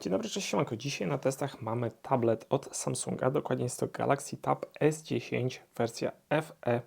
Dzień dobry, cześć siemanko. Dzisiaj na testach mamy tablet od Samsunga, dokładnie jest to Galaxy Tab S10 wersja FE+,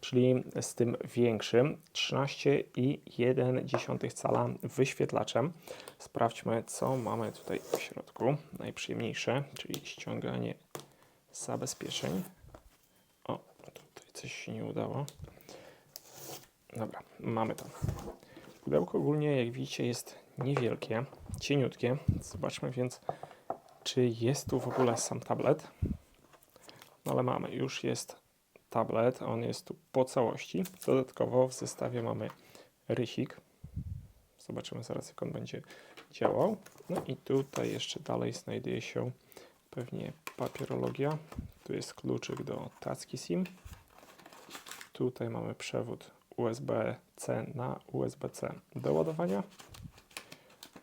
czyli z tym większym 13,1 cala wyświetlaczem. Sprawdźmy, co mamy tutaj w środku. Najprzyjemniejsze, czyli ściąganie zabezpieczeń. O, tutaj coś się nie udało. Dobra, mamy to. Pudełko ogólnie, jak widzicie, jest niewielkie, cieniutkie. Zobaczmy więc, czy jest tu w ogóle sam tablet. No ale mamy, już jest tablet, on jest tu po całości. Dodatkowo w zestawie mamy rysik. Zobaczymy zaraz, jak on będzie działał. No i tutaj jeszcze dalej znajduje się pewnie papierologia. Tu jest kluczyk do tacki SIM. Tutaj mamy przewód USB-C na USB-C do ładowania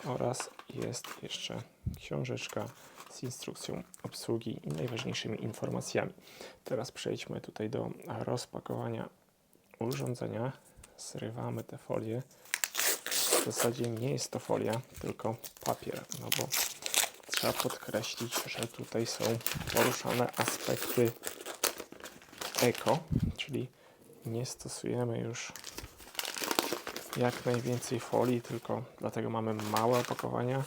oraz jest jeszcze książeczka z instrukcją obsługi i najważniejszymi informacjami. Teraz przejdźmy tutaj do rozpakowania urządzenia. Zrywamy te folie. W zasadzie nie jest to folia, tylko papier, no bo trzeba podkreślić, że tutaj są poruszane aspekty eko, czyli nie stosujemy już jak najwięcej folii, tylko dlatego mamy małe opakowania.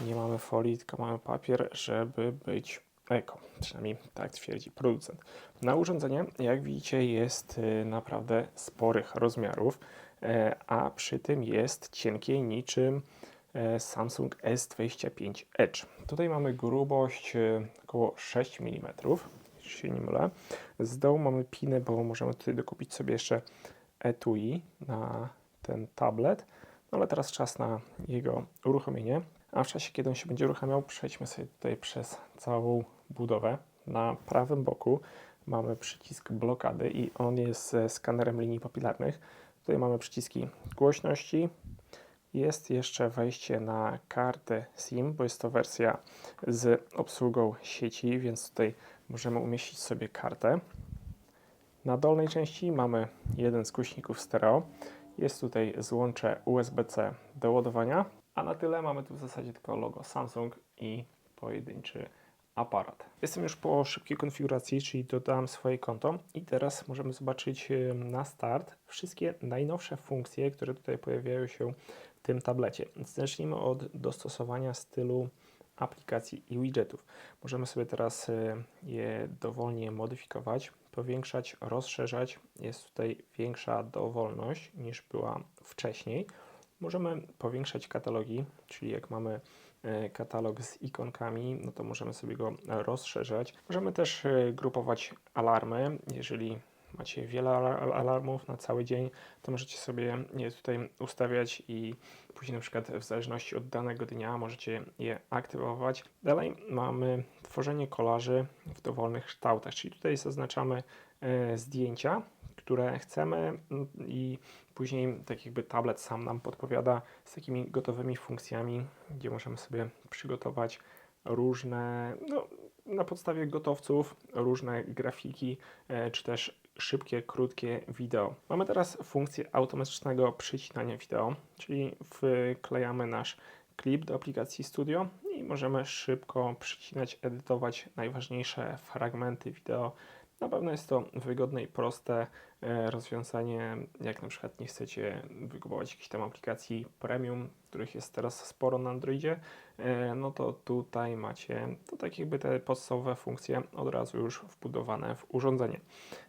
Nie mamy folii, tylko mamy papier, żeby być eko. Przynajmniej tak twierdzi producent. Na urządzenie, jak widzicie, jest y, naprawdę sporych rozmiarów, e, a przy tym jest cienkie niczym e, Samsung S25 Edge. Tutaj mamy grubość e, około 6 mm, jeśli się nie mylę. Z dołu mamy pinę, bo możemy tutaj dokupić sobie jeszcze etui na ten tablet, no ale teraz czas na jego uruchomienie. A w czasie, kiedy on się będzie uruchamiał, przejdźmy sobie tutaj przez całą budowę. Na prawym boku mamy przycisk blokady i on jest ze skanerem linii papilarnych. Tutaj mamy przyciski głośności. Jest jeszcze wejście na kartę SIM, bo jest to wersja z obsługą sieci, więc tutaj możemy umieścić sobie kartę. Na dolnej części mamy jeden z głośników stereo. Jest tutaj złącze USB-C do ładowania, a na tyle mamy tu w zasadzie tylko logo Samsung i pojedynczy aparat. Jestem już po szybkiej konfiguracji, czyli dodałem swoje konto i teraz możemy zobaczyć na start wszystkie najnowsze funkcje, które tutaj pojawiają się w tym tablecie. Zacznijmy od dostosowania stylu aplikacji i widgetów. Możemy sobie teraz je dowolnie modyfikować powiększać, rozszerzać. Jest tutaj większa dowolność niż była wcześniej. Możemy powiększać katalogi, czyli jak mamy e, katalog z ikonkami, no to możemy sobie go rozszerzać. Możemy też e, grupować alarmy, jeżeli macie wiele alarmów na cały dzień, to możecie sobie je tutaj ustawiać i później na przykład w zależności od danego dnia możecie je aktywować. Dalej mamy tworzenie kolaży w dowolnych kształtach, czyli tutaj zaznaczamy e, zdjęcia, które chcemy mm, i później tak jakby tablet sam nam podpowiada z takimi gotowymi funkcjami, gdzie możemy sobie przygotować różne, no, na podstawie gotowców, różne grafiki, e, czy też szybkie, krótkie wideo. Mamy teraz funkcję automatycznego przycinania wideo, czyli wklejamy nasz klip do aplikacji Studio i możemy szybko przycinać, edytować najważniejsze fragmenty wideo na pewno jest to wygodne i proste e, rozwiązanie, jak na przykład nie chcecie wykupować jakiejś tam aplikacji premium, których jest teraz sporo na Androidzie, e, no to tutaj macie to tak jakby te podstawowe funkcje od razu już wbudowane w urządzenie.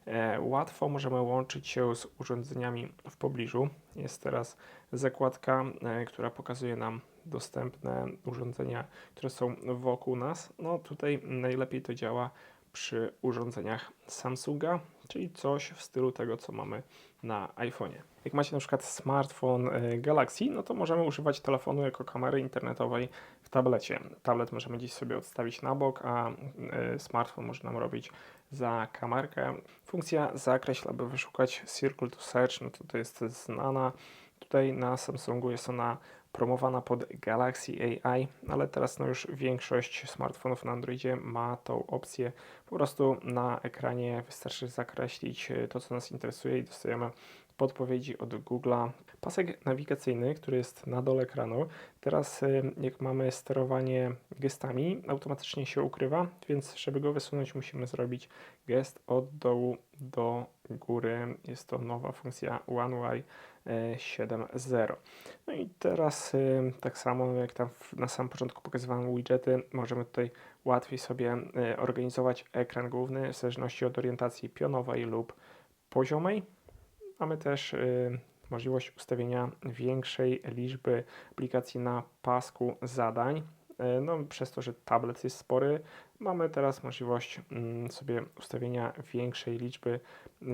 E, łatwo możemy łączyć się z urządzeniami w pobliżu. Jest teraz zakładka, która pokazuje nam dostępne urządzenia, które są wokół nas. No tutaj najlepiej to działa przy urządzeniach Samsunga, czyli coś w stylu tego, co mamy na iPhone'ie. Jak macie na przykład smartfon e, Galaxy, no to możemy używać telefonu jako kamery internetowej w tablecie. Tablet możemy gdzieś sobie odstawić na bok, a e, smartfon może nam robić za kamerkę. Funkcja zakreśl, aby wyszukać Circle to Search, no to to jest znana. Tutaj na Samsungu jest ona promowana pod Galaxy AI, ale teraz no już większość smartfonów na Androidzie ma tą opcję. Po prostu na ekranie wystarczy zakreślić e, to, co nas interesuje i dostajemy podpowiedzi od Google'a. Pasek nawigacyjny, który jest na dole ekranu. Teraz y, jak mamy sterowanie gestami, automatycznie się ukrywa, więc żeby go wysunąć musimy zrobić gest od dołu do góry. Jest to nowa funkcja OneY 7.0. No i teraz y, tak samo jak tam na samym początku pokazywałem widgety, możemy tutaj łatwiej sobie y, organizować ekran główny w zależności od orientacji pionowej lub poziomej. Mamy też y, możliwość ustawienia większej liczby aplikacji na pasku zadań. Y, No, przez to, że tablet jest spory, mamy teraz możliwość mm, sobie ustawienia większej liczby.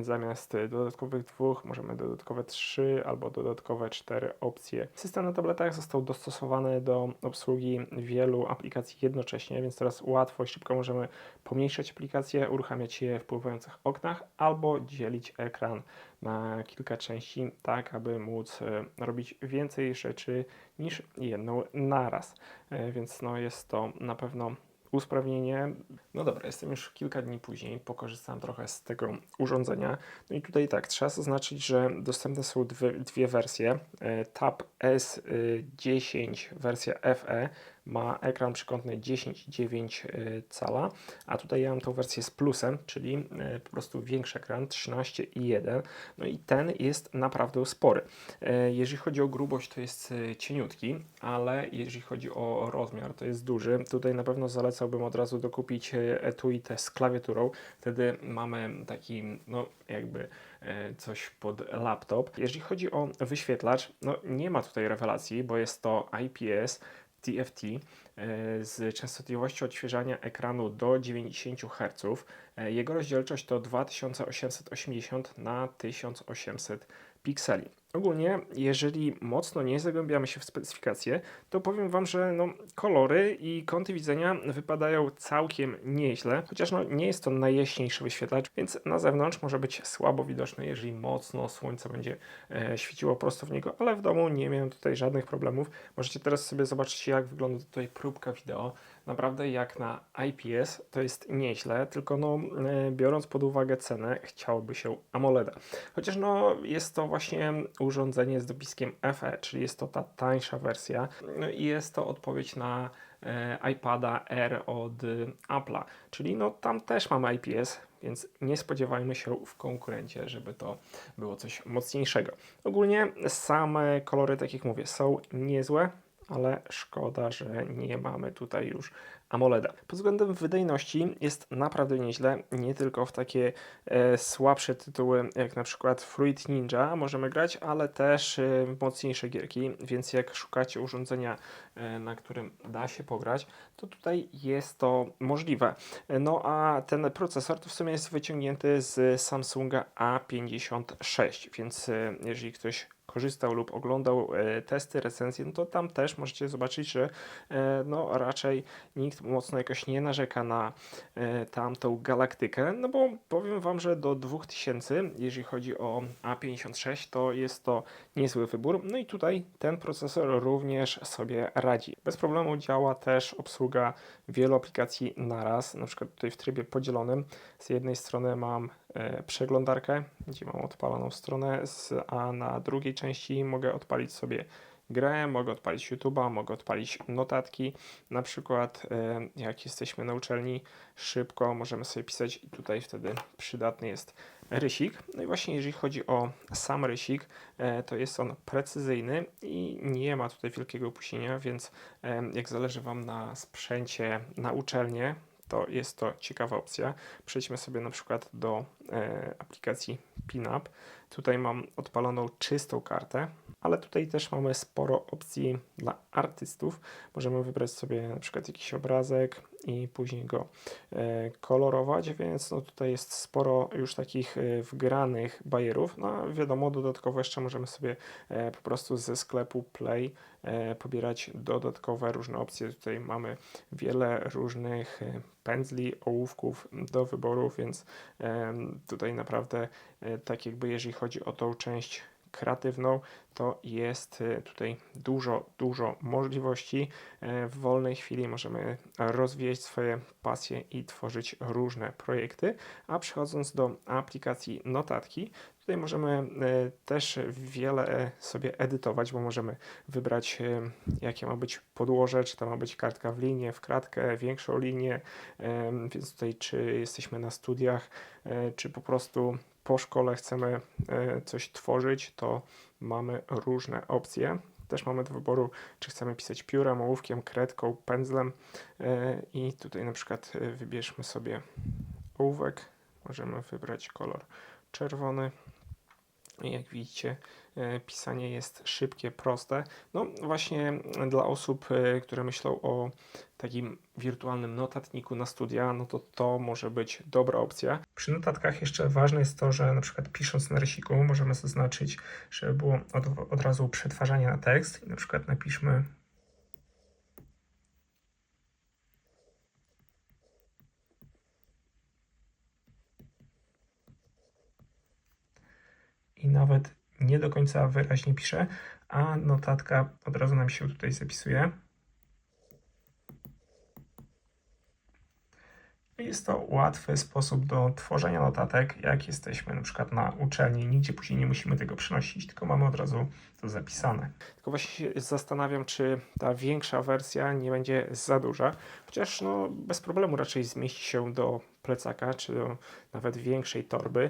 Zamiast dodatkowych dwóch, możemy dodatkowe trzy albo dodatkowe cztery opcje. System na tabletach został dostosowany do obsługi wielu aplikacji jednocześnie, więc teraz łatwo i szybko możemy pomniejszać aplikacje, uruchamiać je w pływających oknach albo dzielić ekran na kilka części, tak aby móc e, robić więcej rzeczy niż jedną naraz. E, Więc no, jest to na pewno usprawnienie. No dobra, jestem już kilka dni później, pokorzystałem trochę z tego urządzenia. No i tutaj tak, trzeba zaznaczyć, że dostępne są dwie, dwie wersje. E, Tab S10 wersja FE ma ekran przekątny 10,9 e, cala, a tutaj ja mam tą wersję z plusem, czyli e, po prostu większy ekran 13,1. No i ten jest naprawdę spory. E, Jeżeli chodzi o grubość, to jest cieniutki, ale jeżeli chodzi o rozmiar, to jest duży. Tutaj na pewno zalecałbym od razu dokupić etui te z klawiaturą. Wtedy mamy taki, no jakby coś pod laptop. Jeżeli chodzi o wyświetlacz, no nie ma tutaj rewelacji, bo jest to IPS TFT e, z częstotliwością odświeżania ekranu do 90 Hz. E, Jego rozdzielczość to 2880 na 1800 pikseli. Ogólnie, jeżeli mocno nie zagłębiamy się w specyfikacje, to powiem Wam, że no, kolory i kąty widzenia wypadają całkiem nieźle, chociaż no, nie jest to najjaśniejszy wyświetlacz, więc na zewnątrz może być słabo widoczny, jeżeli mocno słońce będzie e, świeciło prosto w niego, ale w domu nie miałem tutaj żadnych problemów. Możecie teraz sobie zobaczyć, jak wygląda tutaj próbka wideo. Naprawdę jak na IPS to jest nieźle, tylko no, e, biorąc pod uwagę cenę, chciałoby się AMOLEDa. Chociaż no, jest to właśnie urządzenie z dopiskiem FE, czyli jest to ta tańsza wersja no i jest to odpowiedź na e, iPada R od y, Apple'a, czyli no tam też mamy IPS, więc nie spodziewajmy się w konkurencie, żeby to było coś mocniejszego. Ogólnie same kolory, tak jak mówię, są niezłe, ale szkoda, że nie mamy tutaj już AMOLEDa. Pod względem wydajności jest naprawdę nieźle, nie tylko w takie e, słabsze tytuły jak na przykład Fruit Ninja możemy grać, ale też e, mocniejsze gierki, więc jak szukacie urządzenia, e, na którym da się pograć, to tutaj jest to możliwe. No a ten procesor to w sumie jest wyciągnięty z Samsunga A56, więc e, jeżeli ktoś korzystał lub oglądał e, testy, recenzje, no to tam też możecie zobaczyć, że e, no raczej nikt mocno jakoś nie narzeka na e, tamtą galaktykę, no bo powiem Wam, że do 2000, jeżeli chodzi o A56, to jest to niezły wybór. No i tutaj ten procesor również sobie radzi. Bez problemu działa też obsługa wielu aplikacji naraz, na przykład tutaj w trybie podzielonym. Z jednej strony mam przeglądarkę, gdzie mam odpaloną stronę, a na drugiej części mogę odpalić sobie grę, mogę odpalić YouTube'a, mogę odpalić notatki. Na przykład, e, jak jesteśmy na uczelni, szybko możemy sobie pisać i tutaj wtedy przydatny jest rysik. No i właśnie jeżeli chodzi o sam rysik, e, to jest on precyzyjny i nie ma tutaj wielkiego opóźnienia, więc e, jak zależy Wam na sprzęcie na uczelnię, to jest to ciekawa opcja. Przejdźmy sobie na przykład do e, aplikacji PinUp. Tutaj mam odpaloną czystą kartę, ale tutaj też mamy sporo opcji dla artystów. Możemy wybrać sobie na przykład jakiś obrazek i później go e, kolorować, więc no tutaj jest sporo już takich e, wgranych bajerów. No wiadomo, dodatkowo jeszcze możemy sobie e, po prostu ze sklepu Play pobierać dodatkowe różne opcje. Tutaj mamy wiele różnych pędzli, ołówków do wyboru, więc tutaj naprawdę tak jakby jeżeli chodzi o tą część kreatywną, to jest e, tutaj dużo, dużo możliwości. E, W wolnej chwili możemy rozwijać swoje pasje i tworzyć różne projekty. A przechodząc do aplikacji notatki, Tutaj możemy e, też wiele e, sobie edytować, bo możemy wybrać, jakie ma być podłoże, czy to ma być kartka w linię, w kratkę, większą linię, więc tutaj czy jesteśmy na studiach, e, czy po prostu po szkole chcemy e, coś tworzyć, to mamy różne opcje. Też mamy do wyboru, czy chcemy pisać piórem, ołówkiem, kredką, pędzlem e, i tutaj na przykład e, wybierzmy sobie ołówek, możemy wybrać kolor czerwony. Jak widzicie, e, pisanie jest szybkie, proste. No właśnie dla osób, e, które myślą o takim wirtualnym notatniku na studia, no to to może być dobra opcja. Przy notatkach jeszcze ważne jest to, że na przykład pisząc na rysiku możemy zaznaczyć, żeby było od, od razu przetwarzanie na tekst. I na przykład napiszmy i nawet nie do końca wyraźnie pisze, a notatka od razu nam się tutaj zapisuje. Jest to łatwy sposób do tworzenia notatek, jak jesteśmy na przykład na uczelni. Nigdzie później nie musimy tego przynosić, tylko mamy od razu to zapisane. Tylko właśnie się zastanawiam, czy ta większa wersja nie będzie za duża, chociaż no, bez problemu raczej zmieści się do plecaka, czy nawet większej torby,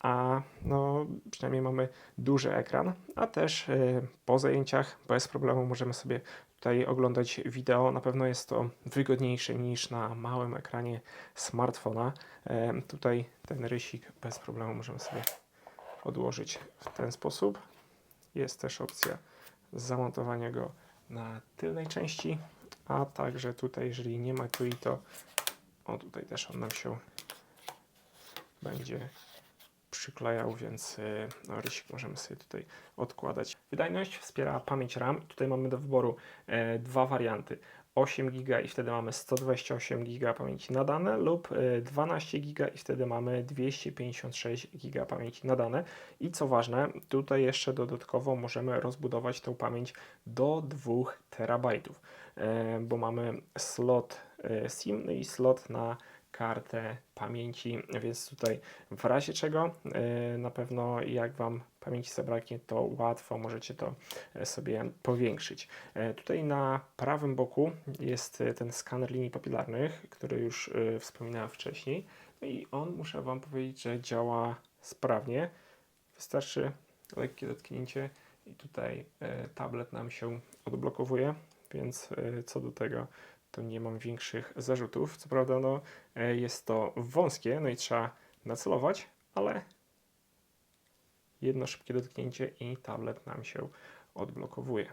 a no, przynajmniej mamy duży ekran, a też e, po zajęciach bez problemu możemy sobie tutaj oglądać wideo. Na pewno jest to wygodniejsze niż na małym ekranie smartfona. Tutaj ten rysik bez problemu możemy sobie odłożyć w ten sposób. Jest też opcja zamontowania go na tylnej części, a także tutaj, jeżeli nie ma tu i to, o tutaj też on nam się będzie przyklejał, więc y, no, rysik możemy sobie tutaj odkładać. Wydajność wspiera pamięć RAM. Tutaj mamy do wyboru e, dwa warianty. 8 GB i wtedy mamy 128 GB pamięci nadane lub e, 12 GB i wtedy mamy 256 GB pamięci nadane. I co ważne, tutaj jeszcze dodatkowo możemy rozbudować tę pamięć do 2 terabajtów, e, bo mamy slot e, SIM no i slot na kartę pamięci, więc tutaj w razie czego e, na pewno jak Wam pamięci zabraknie, to łatwo możecie to e, sobie powiększyć. E, Tutaj na prawym boku jest e, ten skaner linii papilarnych, który już e, wspominałem wcześniej. No i on, muszę Wam powiedzieć, że działa sprawnie. Wystarczy lekkie dotknięcie i tutaj e, tablet nam się odblokowuje, więc e, co do tego to nie mam większych zarzutów. Co prawda, no, e, jest to wąskie, no i trzeba nacelować, ale jedno szybkie dotknięcie i tablet nam się odblokowuje.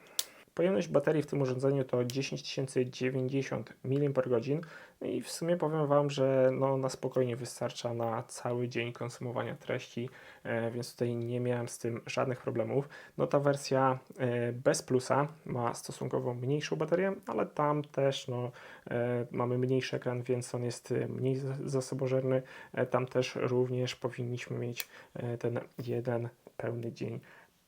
Pojemność baterii w tym urządzeniu to 10090 mAh no i w sumie powiem Wam, że no, na spokojnie wystarcza na cały dzień konsumowania treści, e, więc tutaj nie miałem z tym żadnych problemów. No ta wersja e, bez plusa ma stosunkowo mniejszą baterię, ale tam też no, e, mamy mniejszy ekran, więc on jest mniej za- zasobożerny. Tam też również powinniśmy mieć ten jeden pełny dzień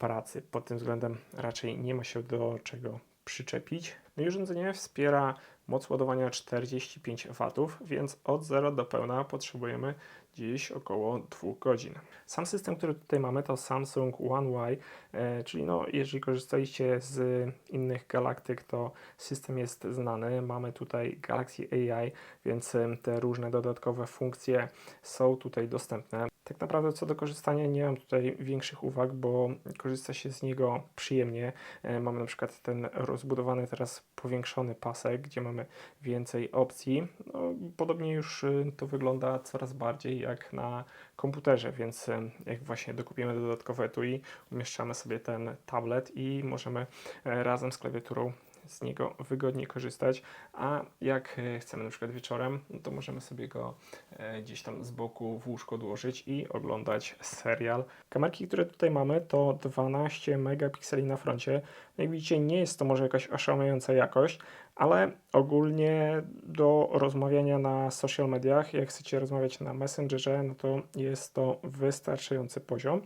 pracy. Pod tym względem raczej nie ma się do czego przyczepić. No i urządzenie wspiera moc ładowania 45 W, więc od 0 do pełna potrzebujemy gdzieś około 2 godzin. Sam system, który tutaj mamy, to Samsung One Y, e, czyli no, jeżeli korzystaliście z innych galaktyk, to system jest znany. Mamy tutaj Galaxy AI, więc te różne dodatkowe funkcje są tutaj dostępne. Tak naprawdę co do korzystania nie mam tutaj większych uwag, bo korzysta się z niego przyjemnie. E, Mamy na przykład ten rozbudowany teraz powiększony pasek, gdzie mamy więcej opcji. No, podobnie już y, to wygląda coraz bardziej jak na komputerze, więc y, jak właśnie dokupimy dodatkowe etui, umieszczamy sobie ten tablet i możemy e, razem z klawiaturą z niego wygodnie korzystać, a jak e, chcemy na przykład wieczorem, no to możemy sobie go e, gdzieś tam z boku w łóżko odłożyć i oglądać serial. Kamerki, które tutaj mamy to 12 megapikseli na froncie. No Jak widzicie nie jest to może jakaś oszałamiająca jakość, ale ogólnie do rozmawiania na social mediach, jak chcecie rozmawiać na Messengerze, no to jest to wystarczający poziom.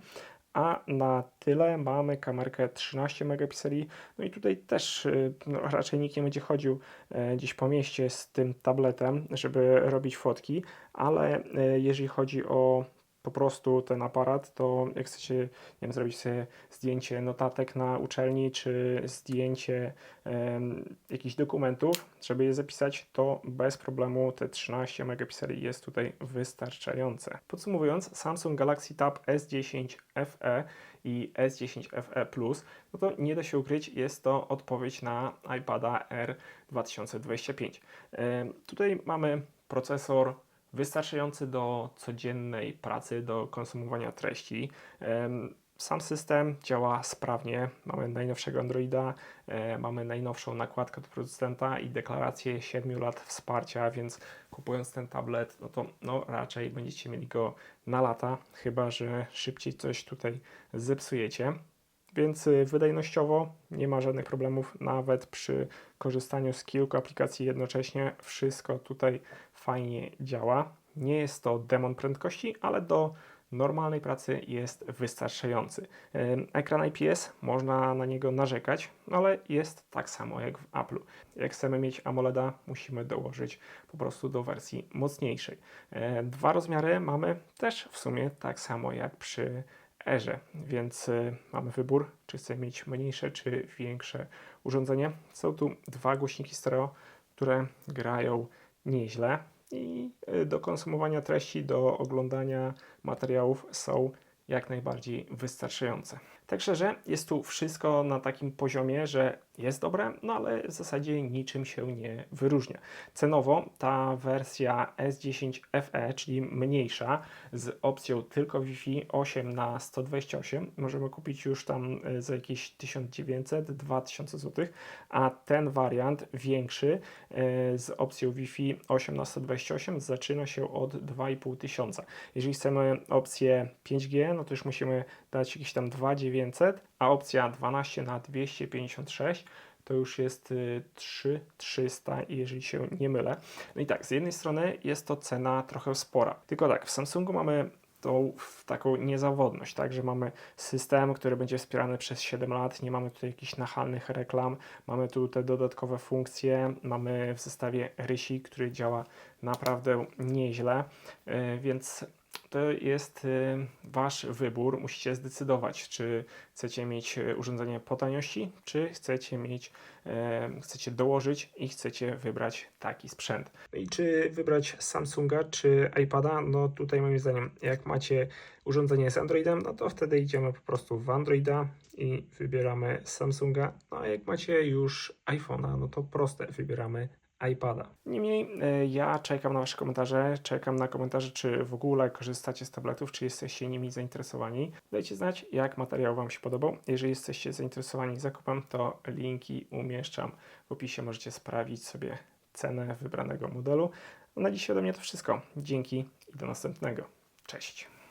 A na tyle mamy kamerkę 13 megapikseli. No i tutaj też y, no, raczej nikt nie będzie chodził e, gdzieś po mieście z tym tabletem, żeby robić fotki, ale e, jeżeli chodzi o po prostu ten aparat, to jak chcecie nie wiem, zrobić sobie zdjęcie notatek na uczelni, czy zdjęcie em, jakichś dokumentów, żeby je zapisać, to bez problemu te 13 megapikseli jest tutaj wystarczające. Podsumowując, Samsung Galaxy Tab S10 FE i S10 FE Plus, no to nie da się ukryć, jest to odpowiedź na iPada R 2025. Em, Tutaj mamy procesor wystarczający do codziennej pracy, do konsumowania treści. Sam system działa sprawnie. Mamy najnowszego Androida, e, mamy najnowszą nakładkę od producenta i deklarację 7 lat wsparcia, więc kupując ten tablet, no to no, raczej będziecie mieli go na lata, chyba że szybciej coś tutaj zepsujecie. Więc y, wydajnościowo nie ma żadnych problemów, nawet przy korzystaniu z kilku aplikacji jednocześnie. Wszystko tutaj fajnie działa. Nie jest to demon prędkości, ale do normalnej pracy jest wystarczający. Ekran IPS, można na niego narzekać, ale jest tak samo jak w Apple'u. Jak chcemy mieć AMOLEDa, musimy dołożyć po prostu do wersji mocniejszej. E, Dwa rozmiary mamy też w sumie tak samo jak przy Erze, więc y, mamy wybór, czy chcemy mieć mniejsze, czy większe urządzenie. Są tu dwa głośniki stereo, które grają nieźle i y, do konsumowania treści, do oglądania materiałów są jak najbardziej wystarczające. Tak szczerze, jest tu wszystko na takim poziomie, że jest dobre, no ale w zasadzie niczym się nie wyróżnia. Cenowo ta wersja S10 FE, czyli mniejsza, z opcją tylko Wi-Fi 8 na 128, możemy kupić już tam y, za jakieś 1900-2000 zł, a ten wariant większy y, z opcją Wi-Fi 8 na 128 zaczyna się od 2500. Jeżeli chcemy opcję 5G, no to już musimy dać jakieś tam 2900, a opcja 12 na 256 to już jest y, 3300, jeżeli się nie mylę. No i tak, z jednej strony jest to cena trochę spora. Tylko tak, w Samsungu mamy tą taką niezawodność, tak, że mamy system, który będzie wspierany przez 7 lat, nie mamy tutaj jakichś nachalnych reklam, mamy tu te dodatkowe funkcje, mamy w zestawie rysik, który działa naprawdę nieźle, y, więc to jest y, Wasz wybór. Musicie zdecydować, czy chcecie mieć y, urządzenie po taniości, czy chcecie mieć, e, chcecie dołożyć i chcecie wybrać taki sprzęt. I czy wybrać Samsunga, czy iPada? No tutaj moim zdaniem, jak macie urządzenie z Androidem, no to wtedy idziemy po prostu w Androida i wybieramy Samsunga. No a jak macie już iPhone'a, no to proste, wybieramy iPada. Niemniej e, ja czekam na Wasze komentarze, czekam na komentarze, czy w ogóle korzystacie z tabletów, czy jesteście nimi zainteresowani. Dajcie znać, jak materiał Wam się podobał. Jeżeli jesteście zainteresowani zakupem, to linki umieszczam w opisie. Możecie sprawdzić sobie cenę wybranego modelu. No na dzisiaj ode mnie to wszystko. Dzięki i do następnego. Cześć.